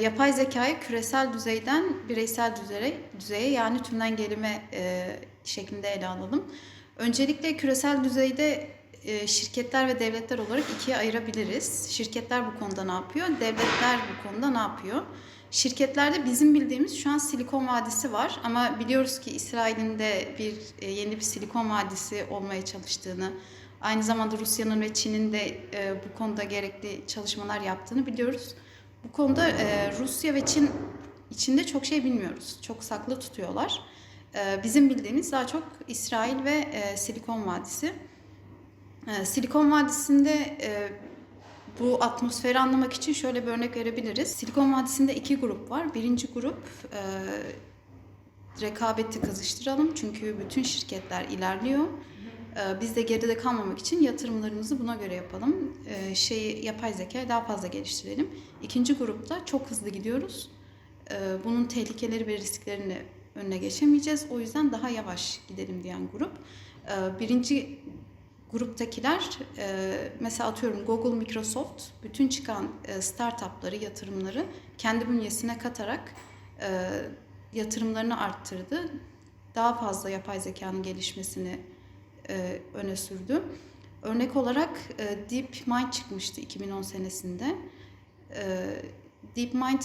Yapay zekayı küresel düzeyden bireysel düzeye, düzeye yani tümden gelime e, şeklinde ele alalım. Öncelikle küresel düzeyde e, şirketler ve devletler olarak ikiye ayırabiliriz. Şirketler bu konuda ne yapıyor? Devletler bu konuda ne yapıyor? Şirketlerde bizim bildiğimiz şu an Silikon Vadisi var ama biliyoruz ki İsrail'in de bir e, yeni bir Silikon Vadisi olmaya çalıştığını, aynı zamanda Rusya'nın ve Çin'in de e, bu konuda gerekli çalışmalar yaptığını biliyoruz. Bu konuda e, Rusya ve Çin içinde çok şey bilmiyoruz. Çok saklı tutuyorlar. E, bizim bildiğimiz daha çok İsrail ve e, Silikon Vadisi. E, Silikon Vadisi'nde e, bu atmosferi anlamak için şöyle bir örnek verebiliriz. Silikon Vadisi'nde iki grup var. Birinci grup e, rekabeti kızıştıralım çünkü bütün şirketler ilerliyor. E, Biz de geride kalmamak için yatırımlarımızı buna göre yapalım. E, Şeyi yapay zekayı daha fazla geliştirelim. İkinci grupta çok hızlı gidiyoruz. E, Bunun tehlikeleri ve risklerini önüne geçemeyeceğiz. O yüzden daha yavaş gidelim diyen grup. Birinci gruptakiler e, mesela atıyorum Google, Microsoft bütün çıkan e, startupları, yatırımları kendi bünyesine katarak e, yatırımlarını arttırdı. Daha fazla yapay zekanın gelişmesini e, öne sürdü. Örnek olarak e, DeepMind çıkmıştı 2010 senesinde. E, DeepMind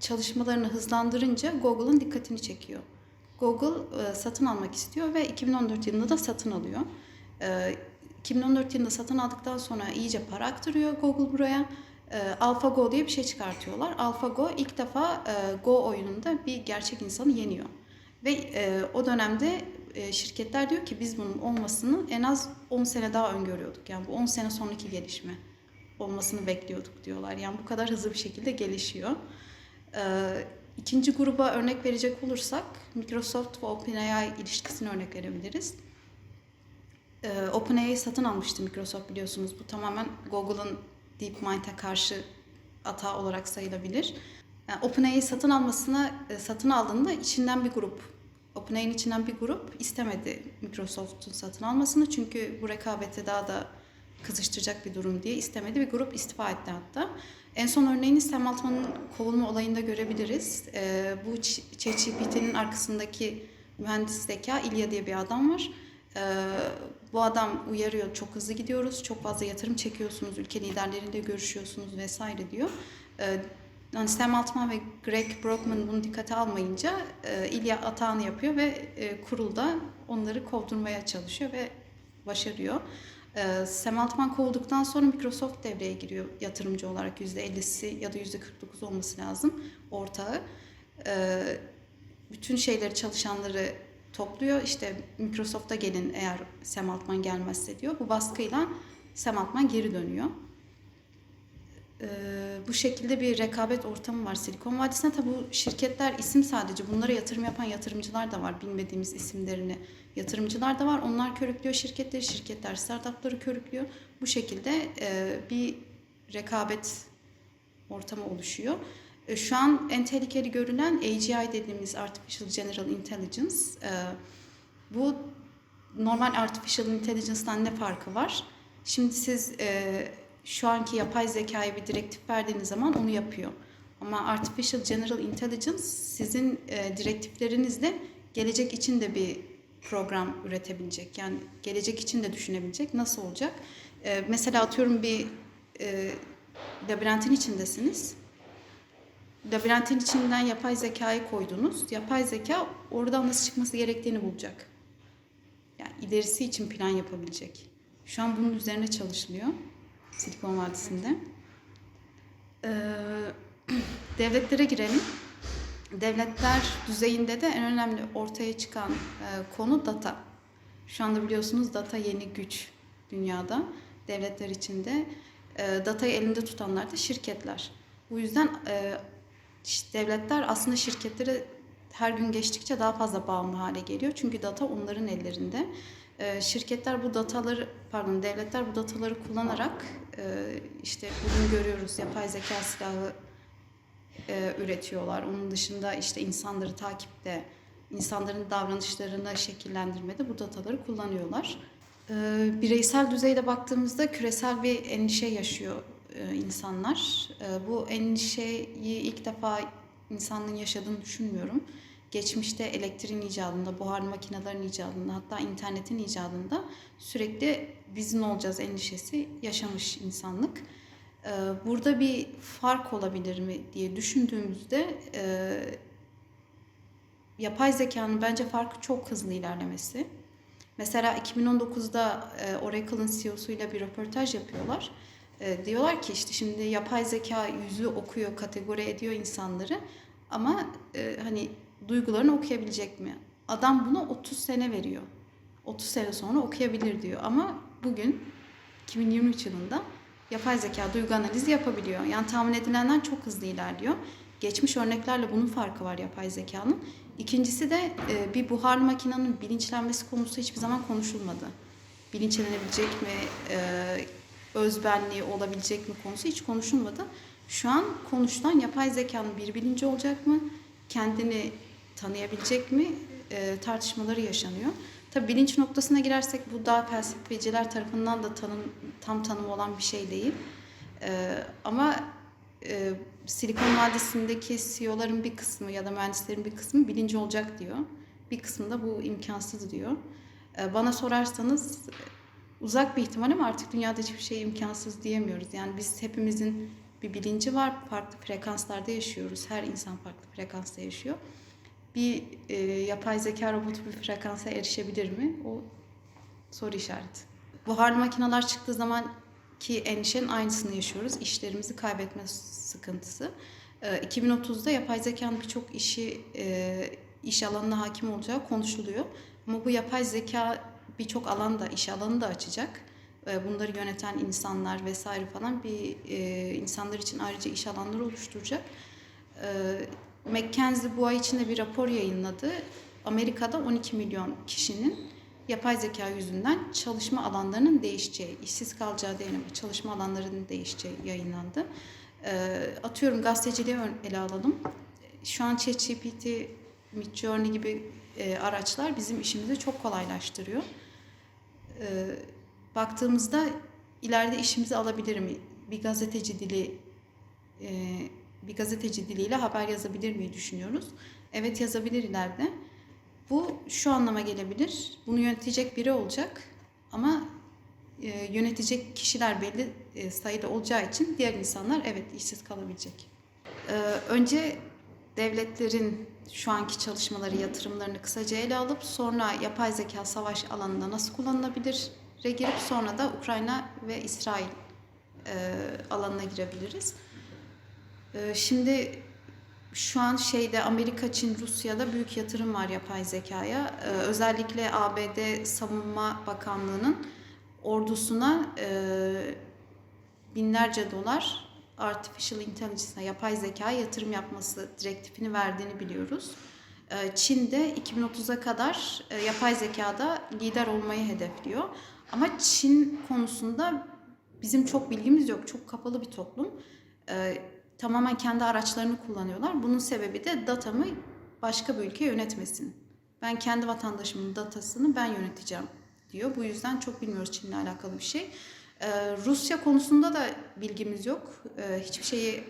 çalışmalarını hızlandırınca Google'ın dikkatini çekiyor. Google e, satın almak istiyor ve 2014 yılında da satın alıyor. E, 2014 yılında satın aldıktan sonra iyice para aktarıyor Google buraya. E, AlphaGo diye bir şey çıkartıyorlar. AlphaGo ilk defa e, Go oyununda bir gerçek insanı yeniyor. Ve e, o dönemde e, şirketler diyor ki biz bunun olmasını en az 10 sene daha öngörüyorduk. Yani bu 10 sene sonraki gelişme olmasını bekliyorduk diyorlar. Yani bu kadar hızlı bir şekilde gelişiyor. E, ikinci gruba örnek verecek olursak Microsoft ve OpenAI ilişkisini örnek verebiliriz. E, OpenAI satın almıştı Microsoft biliyorsunuz. Bu tamamen Google'ın DeepMind'e karşı hata olarak sayılabilir. Yani OpenAI satın almasına e, satın aldığında içinden bir grup OpenAI'nin içinden bir grup istemedi Microsoft'un satın almasını çünkü bu rekabeti daha da kızıştıracak bir durum diye istemedi. Bir grup istifa etti hatta. En son örneğini Sam Altman'ın kovulma olayında görebiliriz. Ee, bu ChatGPT'nin arkasındaki mühendis zeka İlya diye bir adam var. Ee, bu adam uyarıyor çok hızlı gidiyoruz, çok fazla yatırım çekiyorsunuz, ülke liderleriyle görüşüyorsunuz vesaire diyor. Ee, yani Sam Altman ve Greg Brockman bunu dikkate almayınca e, İlya atağını yapıyor ve e, kurulda onları kovdurmaya çalışıyor ve başarıyor. E, Sam Altman kovulduktan sonra Microsoft devreye giriyor yatırımcı olarak %50'si ya da %49 olması lazım ortağı. E, bütün şeyleri çalışanları topluyor. İşte Microsoft'a gelin eğer Sam Altman gelmezse diyor. Bu baskıyla Sam Altman geri dönüyor. Ee, bu şekilde bir rekabet ortamı var Silikon Vadisi'nde. Tabi bu şirketler isim sadece. Bunlara yatırım yapan yatırımcılar da var. Bilmediğimiz isimlerini yatırımcılar da var. Onlar körüklüyor şirketleri, şirketler startupları körüklüyor. Bu şekilde e, bir rekabet ortamı oluşuyor. E, Şu an en tehlikeli görülen AGI dediğimiz Artificial General Intelligence. E, Bu normal Artificial Intelligence'dan ne farkı var? Şimdi siz e, şu anki yapay zekaya bir direktif verdiğiniz zaman onu yapıyor. Ama Artificial General Intelligence sizin e, direktiflerinizle gelecek için de bir program üretebilecek. Yani gelecek için de düşünebilecek. Nasıl olacak? E, mesela atıyorum bir e, labirentin içindesiniz. Labirentin içinden yapay zekayı koydunuz. Yapay zeka oradan nasıl çıkması gerektiğini bulacak. Yani ilerisi için plan yapabilecek. Şu an bunun üzerine çalışılıyor. Silikon Vadisi'nde. Ee, devletlere girelim. Devletler düzeyinde de en önemli ortaya çıkan e, konu data. Şu anda biliyorsunuz data yeni güç dünyada. Devletler içinde. E, datayı elinde tutanlar da şirketler. Bu yüzden e, devletler aslında şirketlere her gün geçtikçe daha fazla bağımlı hale geliyor. Çünkü data onların ellerinde. Ee, şirketler bu dataları, pardon devletler bu dataları kullanarak e, işte bugün görüyoruz yapay zeka silahı e, üretiyorlar. Onun dışında işte insanları takipte, insanların davranışlarını şekillendirmede bu dataları kullanıyorlar. Ee, bireysel düzeyde baktığımızda küresel bir endişe yaşıyor e, insanlar. E, bu endişeyi ilk defa insanlığın yaşadığını düşünmüyorum. Geçmişte elektriğin icadında, buhar makinelerin icadında, hatta internetin icadında sürekli biz ne olacağız endişesi yaşamış insanlık. E, burada bir fark olabilir mi diye düşündüğümüzde e, yapay zekanın bence farkı çok hızlı ilerlemesi. Mesela 2019'da e, Oracle'ın CEO'suyla bir röportaj yapıyorlar. E, diyorlar ki işte şimdi yapay zeka yüzü okuyor, kategori ediyor insanları ama hani duygularını okuyabilecek mi? Adam buna 30 sene veriyor. 30 sene sonra okuyabilir diyor ama bugün 2023 yılında yapay zeka duygu analizi yapabiliyor. Yani tahmin edilenden çok hızlı ilerliyor. Geçmiş örneklerle bunun farkı var yapay zekanın. İkincisi de e, bir buharlı makinenin bilinçlenmesi konusu hiçbir zaman konuşulmadı. Bilinçlenebilecek mi, e, özbenliği olabilecek mi konusu hiç konuşulmadı. Şu an konuşulan yapay zekanın bir bilinci olacak mı, kendini tanıyabilecek mi e, tartışmaları yaşanıyor. Tabii bilinç noktasına girersek bu daha felsefeciler tarafından da tanım, tam tanım olan bir şey değil. E, ama e, Silikon Vadisi'ndeki CEO'ların bir kısmı ya da mühendislerin bir kısmı bilinci olacak diyor. Bir kısmı da bu imkansız diyor. E, bana sorarsanız uzak bir ihtimal ama artık dünyada hiçbir şey imkansız diyemiyoruz. Yani biz hepimizin bir bilinci var. Farklı frekanslarda yaşıyoruz. Her insan farklı frekansta yaşıyor. Bir e, yapay zeka robotu bir frekansa erişebilir mi? O soru işareti. Buharlı makineler çıktığı zaman ki endişenin aynısını yaşıyoruz. İşlerimizi kaybetme sıkıntısı. E, 2030'da yapay zekanın birçok işi e, iş alanına hakim olacağı konuşuluyor. Ama bu yapay zeka birçok alanda iş alanı da açacak. E, bunları yöneten insanlar vesaire falan bir e, insanlar için ayrıca iş alanları oluşturacak. McKinsey bu ay içinde bir rapor yayınladı. Amerika'da 12 milyon kişinin yapay zeka yüzünden çalışma alanlarının değişeceği, işsiz kalacağı değil ama çalışma alanlarının değişeceği yayınlandı. E, atıyorum gazeteciliği ele alalım. Şu an ChatGPT, Midjourney gibi e, araçlar bizim işimizi çok kolaylaştırıyor. E, baktığımızda ileride işimizi alabilir mi? Bir gazeteci dili e, bir gazeteci diliyle haber yazabilir miyi düşünüyoruz. Evet yazabilir ileride. Bu şu anlama gelebilir. Bunu yönetecek biri olacak ama e, yönetecek kişiler belli e, sayıda olacağı için diğer insanlar evet işsiz kalabilecek. E, önce devletlerin şu anki çalışmaları, yatırımlarını kısaca ele alıp sonra yapay zeka savaş alanında nasıl kullanılabilir girip sonra da Ukrayna ve İsrail e, alanına girebiliriz. E, şimdi şu an şeyde Amerika, Çin, Rusya'da büyük yatırım var yapay zekaya. E, özellikle ABD Savunma Bakanlığı'nın ordusuna e, binlerce dolar artificial intelligence'a yapay zeka yatırım yapması direktifini verdiğini biliyoruz. E, Çin de 2030'a kadar e, yapay zekada lider olmayı hedefliyor. Ama Çin konusunda bizim çok bilgimiz yok. Çok kapalı bir toplum. Tamamen kendi araçlarını kullanıyorlar. Bunun sebebi de datamı başka bir ülke yönetmesin. Ben kendi vatandaşımın datasını ben yöneteceğim diyor. Bu yüzden çok bilmiyoruz Çin'le alakalı bir şey. Ee, Rusya konusunda da bilgimiz yok. Ee, hiçbir şeyi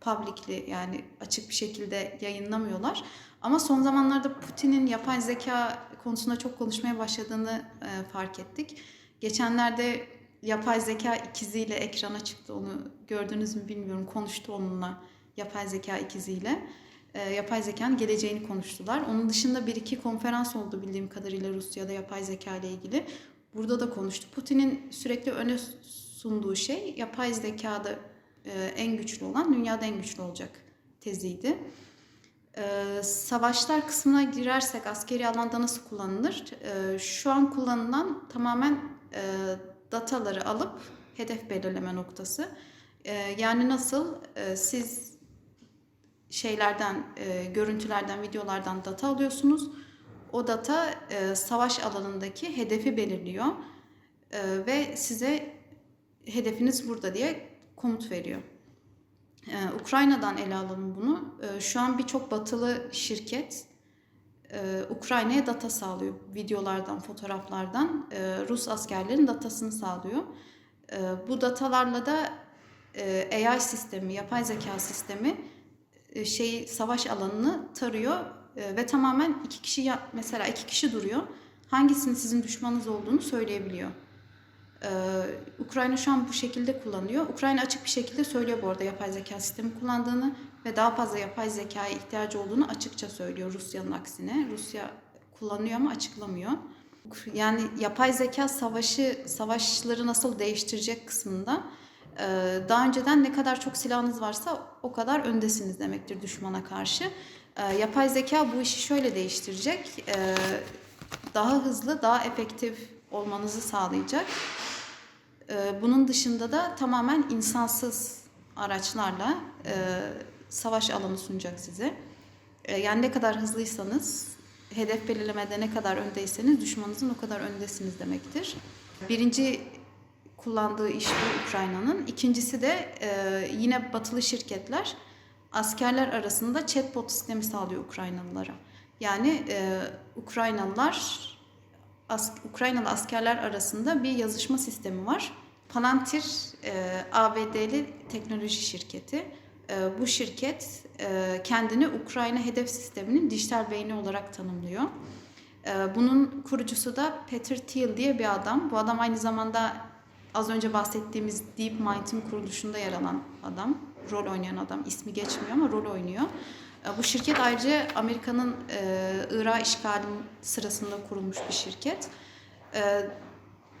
publicly yani açık bir şekilde yayınlamıyorlar. Ama son zamanlarda Putin'in yapay zeka konusunda çok konuşmaya başladığını e, fark ettik. Geçenlerde yapay zeka ikiziyle ekrana çıktı. Onu gördünüz mü bilmiyorum. Konuştu onunla yapay zeka ikiziyle. E, yapay zekanın geleceğini konuştular. Onun dışında bir iki konferans oldu bildiğim kadarıyla Rusya'da yapay zeka ile ilgili. Burada da konuştu. Putin'in sürekli öne sunduğu şey yapay zekada e, en güçlü olan dünyada en güçlü olacak teziydi. E, savaşlar kısmına girersek askeri alanda nasıl kullanılır? E, şu an kullanılan tamamen e, dataları alıp hedef belirleme noktası. E, yani nasıl e, siz şeylerden, e, görüntülerden, videolardan data alıyorsunuz. O data e, savaş alanındaki hedefi belirliyor e, ve size hedefiniz burada diye komut veriyor. E, Ukrayna'dan ele alalım bunu. Şu an birçok batılı şirket e, Ukrayna'ya data sağlıyor. Videolardan, fotoğraflardan e, Rus askerlerin datasını sağlıyor. E, bu datalarla da e, AI sistemi, yapay zeka sistemi e, şeyi savaş alanını tarıyor e, ve tamamen iki kişi mesela iki kişi duruyor. Hangisinin sizin düşmanınız olduğunu söyleyebiliyor. Ee, Ukrayna şu an bu şekilde kullanıyor. Ukrayna açık bir şekilde söylüyor bu arada yapay zeka sistemi kullandığını ve daha fazla yapay zekaya ihtiyacı olduğunu açıkça söylüyor Rusya'nın aksine. Rusya kullanıyor ama açıklamıyor. Yani yapay zeka savaşı savaşları nasıl değiştirecek kısmında e, daha önceden ne kadar çok silahınız varsa o kadar öndesiniz demektir düşmana karşı. E, Yapay zeka bu işi şöyle değiştirecek. E, Daha hızlı, daha efektif olmanızı sağlayacak. Bunun dışında da tamamen insansız araçlarla savaş alanı sunacak size. E, Yani ne kadar hızlıysanız, hedef belirlemede ne kadar öndeyseniz düşmanınızın o kadar öndesiniz demektir. Birinci kullandığı iş bu Ukrayna'nın. İkincisi de e, yine batılı şirketler askerler arasında chatbot sistemi sağlıyor Ukraynalılara. Yani e, Ukraynalılar Ukraynalı askerler arasında bir yazışma sistemi var. Palantir e, ABD'li teknoloji şirketi. E, bu şirket e, kendini Ukrayna hedef sisteminin dijital beyni olarak tanımlıyor. E, bunun kurucusu da Peter Thiel diye bir adam. Bu adam aynı zamanda az önce bahsettiğimiz DeepMind'in kuruluşunda yer alan adam. Rol oynayan adam. İsmi geçmiyor ama rol oynuyor. Bu şirket ayrıca Amerika'nın Irak işgali sırasında kurulmuş bir şirket.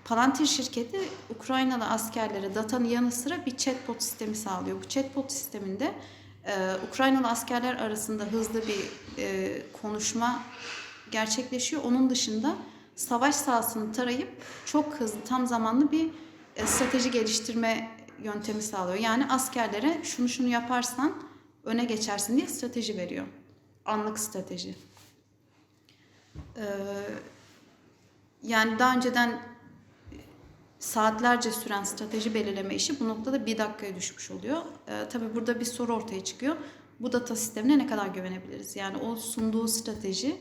Palantir şirketi Ukraynalı askerlere datanın yanı sıra bir chatbot sistemi sağlıyor. Bu chatbot sisteminde e, Ukraynalı askerler arasında hızlı bir e, konuşma gerçekleşiyor. Onun dışında savaş sahasını tarayıp çok hızlı, tam zamanlı bir e, strateji geliştirme yöntemi sağlıyor. Yani askerlere şunu şunu yaparsan öne geçersin diye strateji veriyor. Anlık strateji. Ee, yani daha önceden saatlerce süren strateji belirleme işi bu noktada bir dakikaya düşmüş oluyor. Ee, tabii burada bir soru ortaya çıkıyor. Bu data sistemine ne kadar güvenebiliriz? Yani o sunduğu strateji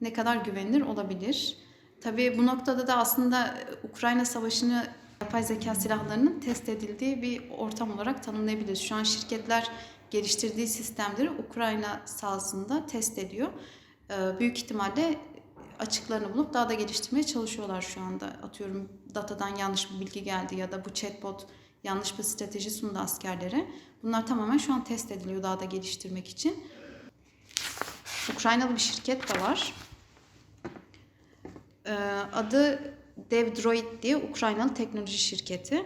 ne kadar güvenilir olabilir? Tabii bu noktada da aslında Ukrayna Savaşı'nı yapay zeka silahlarının test edildiği bir ortam olarak tanımlayabiliriz. Şu an şirketler geliştirdiği sistemleri Ukrayna sahasında test ediyor. Ee, Büyük ihtimalle açıklarını bulup daha da geliştirmeye çalışıyorlar şu anda. Atıyorum datadan yanlış bir bilgi geldi ya da bu chatbot yanlış bir strateji sundu askerlere. Bunlar tamamen şu an test ediliyor daha da geliştirmek için. Ukraynalı bir şirket de var. Ee, Adı DevDroid diye Ukraynalı teknoloji şirketi.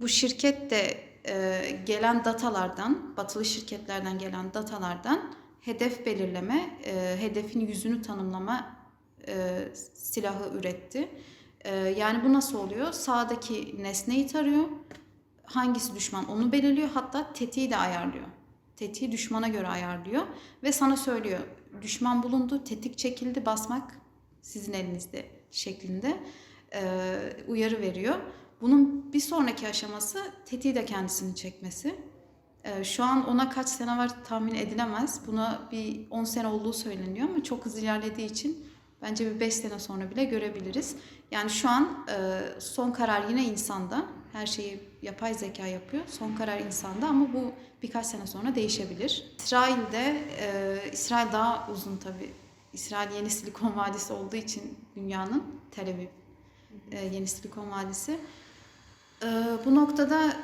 Bu şirket de e, gelen datalardan, batılı şirketlerden gelen datalardan hedef belirleme, e, hedefin yüzünü tanımlama e, silahı üretti. E, yani bu nasıl oluyor? Sağdaki nesneyi tarıyor, hangisi düşman onu belirliyor, hatta tetiği de ayarlıyor. Tetiği düşmana göre ayarlıyor ve sana söylüyor. Düşman bulundu, tetik çekildi, basmak sizin elinizde şeklinde e, uyarı veriyor. Bunun bir sonraki aşaması tetiği de kendisini çekmesi. E, şu an ona kaç sene var tahmin edilemez. Buna bir 10 sene olduğu söyleniyor ama çok hızlı ilerlediği için bence bir 5 sene sonra bile görebiliriz. Yani şu an e, son karar yine insanda. Her şeyi yapay zeka yapıyor. Son karar insanda ama bu birkaç sene sonra değişebilir. İsrail'de, e, İsrail daha uzun tabii. İsrail yeni Silikon Vadisi olduğu için dünyanın Tel Aviv e, yeni Silikon Vadisi. E, bu noktada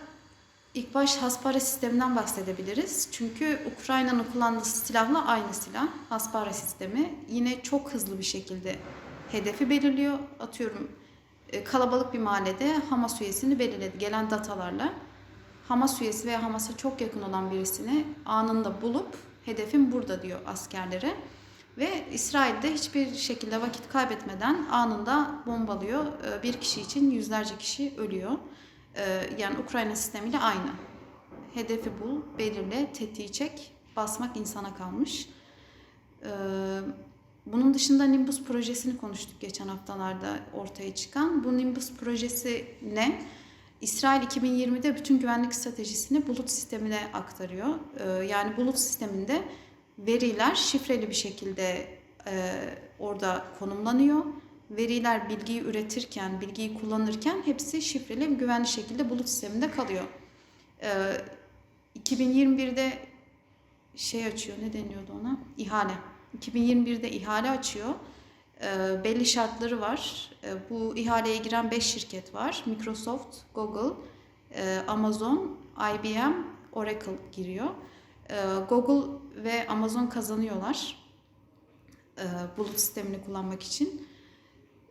ilk baş Haspara sisteminden bahsedebiliriz. Çünkü Ukrayna'nın kullandığı silahla aynı silah. Haspara sistemi yine çok hızlı bir şekilde hedefi belirliyor. Atıyorum e, kalabalık bir mahallede Hamas üyesini belirledi gelen datalarla. Hamas üyesi veya Hamas'a çok yakın olan birisini anında bulup hedefim burada diyor askerlere. Ve İsrail'de hiçbir şekilde vakit kaybetmeden anında bombalıyor. Ee, Bir kişi için yüzlerce kişi ölüyor. Ee, Yani Ukrayna sistemiyle aynı. Hedefi bul, belirle, tetiği çek, basmak insana kalmış. Ee, Bunun dışında Nimbus projesini konuştuk geçen haftalarda ortaya çıkan. Bu Nimbus projesi ne? İsrail 2020'de bütün güvenlik stratejisini bulut sistemine aktarıyor. Ee, Yani bulut sisteminde veriler şifreli bir şekilde e, orada konumlanıyor veriler bilgiyi üretirken, bilgiyi kullanırken hepsi şifreli ve güvenli şekilde bulut sisteminde kalıyor. Ee, 2021'de şey açıyor, ne deniyordu ona? İhale. 2021'de ihale açıyor. Ee, belli şartları var. Ee, bu ihaleye giren 5 şirket var. Microsoft, Google, e, Amazon, IBM, Oracle giriyor. Ee, Google ve Amazon kazanıyorlar e, bulut sistemini kullanmak için.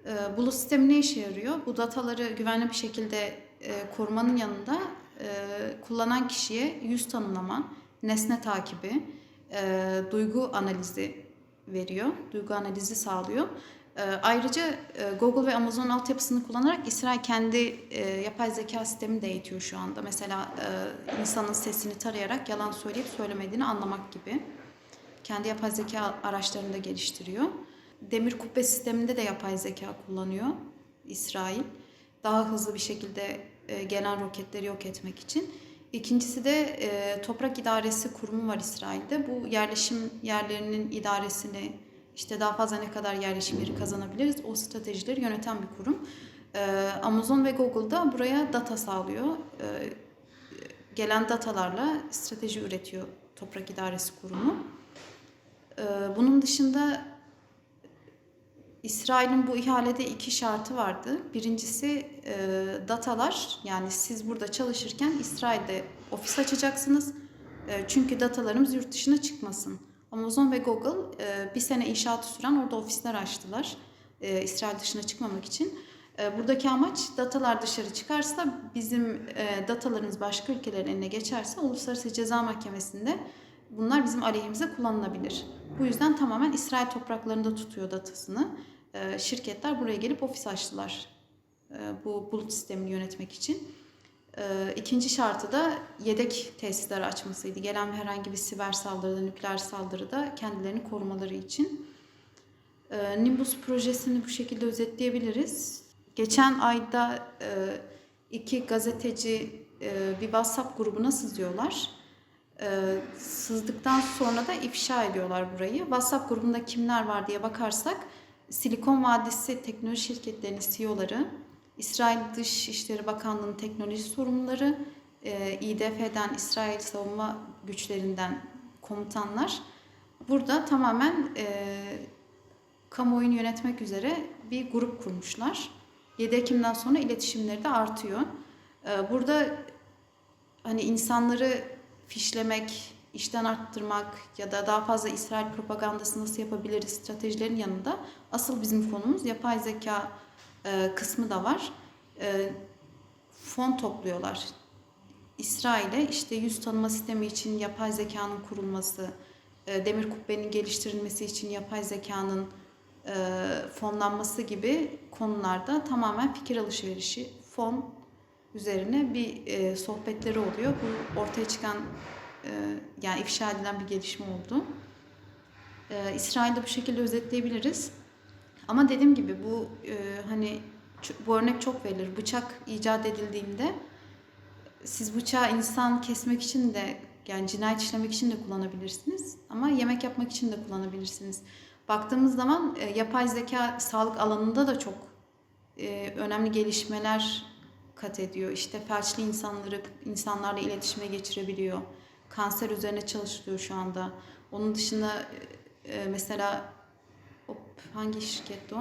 E, bulut sistemi ne işe yarıyor? Bu dataları güvenli bir şekilde e, korumanın yanında e, kullanan kişiye yüz tanımlama, nesne takibi, e, duygu analizi veriyor. Duygu analizi sağlıyor. Ayrıca Google ve Amazon altyapısını kullanarak İsrail kendi yapay zeka sistemini de eğitiyor şu anda. Mesela insanın sesini tarayarak yalan söyleyip söylemediğini anlamak gibi. Kendi yapay zeka araçlarını da geliştiriyor. Demir kubbe sisteminde de yapay zeka kullanıyor İsrail. Daha hızlı bir şekilde e, gelen roketleri yok etmek için. İkincisi de e, Toprak İdaresi Kurumu var İsrail'de. Bu yerleşim yerlerinin idaresini işte daha fazla ne kadar yerleşim yeri kazanabiliriz o stratejileri yöneten bir kurum. E, Amazon ve Google da buraya data sağlıyor. Gelen datalarla strateji üretiyor Toprak İdaresi Kurumu. Bunun dışında İsrail'in bu ihalede iki şartı vardı. Birincisi e, datalar yani siz burada çalışırken İsrail'de ofis açacaksınız. E, çünkü datalarımız yurt dışına çıkmasın. Amazon ve Google e, bir sene inşaatı süren orada ofisler açtılar. E, İsrail dışına çıkmamak için. E, buradaki amaç datalar dışarı çıkarsa bizim e, datalarımız başka ülkelerin eline geçerse Uluslararası Ceza Mahkemesi'nde bunlar bizim aleyhimize kullanılabilir. Bu yüzden tamamen İsrail topraklarında tutuyor datasını. Ee, şirketler buraya gelip ofis açtılar ee, bu bulut sistemini yönetmek için. Ee, İkinci şartı da yedek tesisler açmasıydı. Gelen herhangi bir siber saldırıda, nükleer saldırıda kendilerini korumaları için. Nimbus projesini bu şekilde özetleyebiliriz. Geçen ayda e, iki gazeteci e, bir WhatsApp grubuna sızıyorlar. Sızdıktan sonra da ifşa ediyorlar burayı. WhatsApp grubunda kimler var diye bakarsak Silikon Vadisi teknoloji şirketlerinin CEO'ları, İsrail Dışişleri Bakanlığı'nın teknoloji sorumluları, e, İDF'den İsrail Savunma Güçlerinden komutanlar burada tamamen e, kamuoyunu yönetmek üzere bir grup kurmuşlar. 7 Ekim'den sonra iletişimleri de artıyor. E, burada hani insanları fişlemek, işten arttırmak ya da daha fazla İsrail propagandası nasıl yapabiliriz stratejilerin yanında asıl bizim konumuz yapay zeka e, kısmı da var. E, fon topluyorlar. İsrail'e işte yüz tanıma sistemi için yapay zekanın kurulması, e, demir kubbenin geliştirilmesi için yapay zekanın fonlanması gibi konularda tamamen fikir alışverişi, fon üzerine bir sohbetleri oluyor. Bu ortaya çıkan e, yani ifşa edilen bir gelişme oldu. E, İsrail'de bu şekilde özetleyebiliriz. Ama dediğim gibi bu e, hani bu örnek çok verilir. Bıçak icat edildiğinde siz bıçağı insan kesmek için de yani cinayet işlemek için de kullanabilirsiniz. Ama yemek yapmak için de kullanabilirsiniz. Baktığımız zaman yapay zeka sağlık alanında da çok önemli gelişmeler kat ediyor. İşte felçli insanları insanlarla iletişime geçirebiliyor. Kanser üzerine çalışılıyor şu anda. Onun dışında e, mesela hop, hangi şirketti o?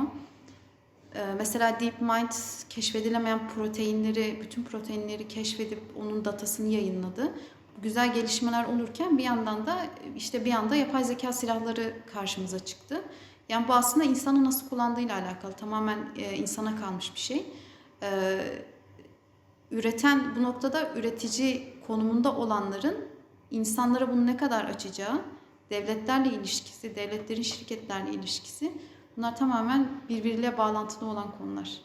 E, mesela DeepMind keşfedilemeyen proteinleri, bütün proteinleri keşfedip onun datasını yayınladı. Güzel gelişmeler olurken bir yandan da işte bir anda yapay zeka silahları karşımıza çıktı. Yani bu aslında insanı nasıl kullandığıyla alakalı. Tamamen e, insana kalmış bir şey. E, üreten bu noktada üretici konumunda olanların insanlara bunu ne kadar açacağı, devletlerle ilişkisi, devletlerin şirketlerle ilişkisi bunlar tamamen birbiriyle bağlantılı olan konular.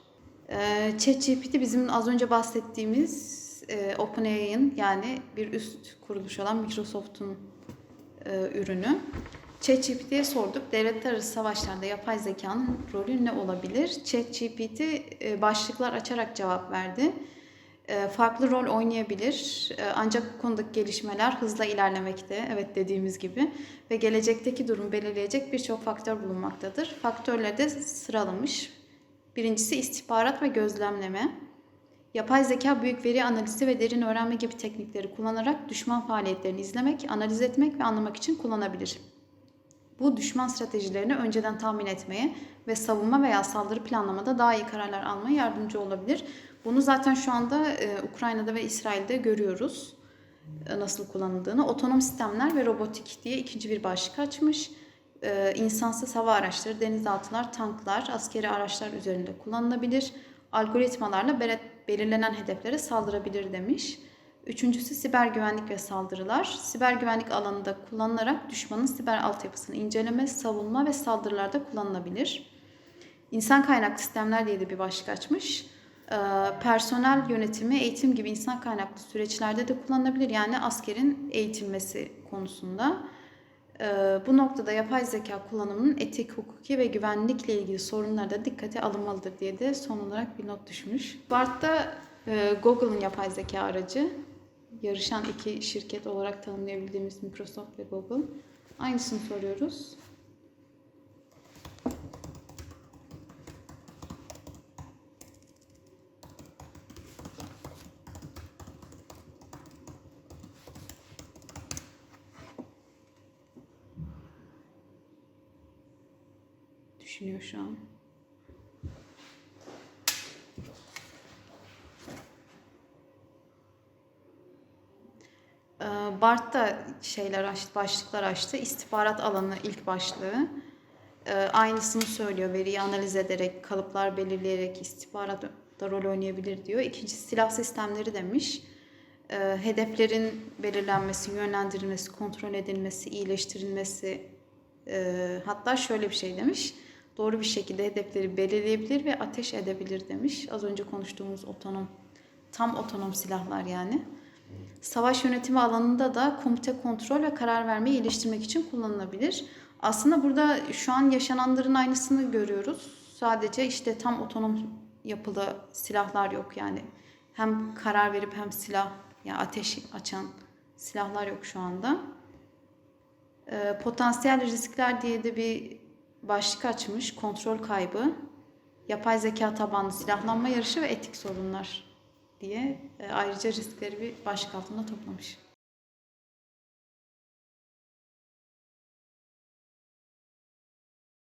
Ee, ChatGPT bizim az önce bahsettiğimiz e, OpenAI'ın yani bir üst kuruluş olan Microsoft'un e, ürünü. ChatGPT'ye sorduk. Devletler arası savaşlarda yapay zekanın rolü ne olabilir? ChatGPT e, başlıklar açarak cevap verdi. E, farklı rol oynayabilir. E, ancak bu konudaki gelişmeler hızla ilerlemekte. Evet dediğimiz gibi. Ve gelecekteki durum belirleyecek birçok faktör bulunmaktadır. Faktörleri de sıralamış. Birincisi istihbarat ve gözlemleme. Yapay zeka büyük veri analizi ve derin öğrenme gibi teknikleri kullanarak düşman faaliyetlerini izlemek, analiz etmek ve anlamak için kullanabilir. Bu düşman stratejilerini önceden tahmin etmeye ve savunma veya saldırı planlamada daha iyi kararlar almaya yardımcı olabilir. Bunu zaten şu anda e, Ukrayna'da ve İsrail'de görüyoruz e, nasıl kullanıldığını. Otonom sistemler ve robotik diye ikinci bir başlık açmış. E, insansız hava araçları, denizaltılar, tanklar, askeri araçlar üzerinde kullanılabilir. Algoritmalarla belirlenen hedeflere saldırabilir demiş. Üçüncüsü siber güvenlik ve saldırılar. Siber güvenlik alanında kullanılarak düşmanın siber altyapısını inceleme, savunma ve saldırılarda kullanılabilir. İnsan kaynaklı sistemler diye de bir başlık açmış. Ee, Personel yönetimi, eğitim gibi insan kaynaklı süreçlerde de kullanılabilir. Yani askerin eğitilmesi konusunda. Ee, Bu noktada yapay zeka kullanımının etik, hukuki ve güvenlikle ilgili sorunlar da dikkate alınmalıdır diye de son olarak bir not düşmüş. BART'ta e, Google'ın yapay zeka aracı. Yarışan iki şirket olarak tanımlayabildiğimiz Microsoft ve Google. Aynısını soruyoruz. Düşünüyor şu an. Ee, Bart da şeyler açtı, başlıklar açtı. İstihbarat alanı ilk başlığı. Ee, Aynısını söylüyor. Veriyi analiz ederek, kalıplar belirleyerek istihbaratta rol oynayabilir diyor. İkincisi silah sistemleri demiş. Ee, Hedeflerin belirlenmesi, yönlendirilmesi, kontrol edilmesi, iyileştirilmesi. Ee, Hatta şöyle bir şey demiş. Doğru bir şekilde hedefleri belirleyebilir ve ateş edebilir demiş. Az önce konuştuğumuz otonom, tam otonom silahlar yani. Savaş yönetimi alanında da komute kontrol ve karar vermeyi iyileştirmek için kullanılabilir. Aslında burada şu an yaşananların aynısını görüyoruz. Sadece işte tam otonom yapılı silahlar yok yani. Hem karar verip hem silah ya ateş açan silahlar yok şu anda. Ee, potansiyel riskler diye de bir başlık açmış. Kontrol kaybı, yapay zeka tabanlı silahlanma yarışı ve etik sorunlar diye e, ayrıca riskleri bir başlık altında toplamış.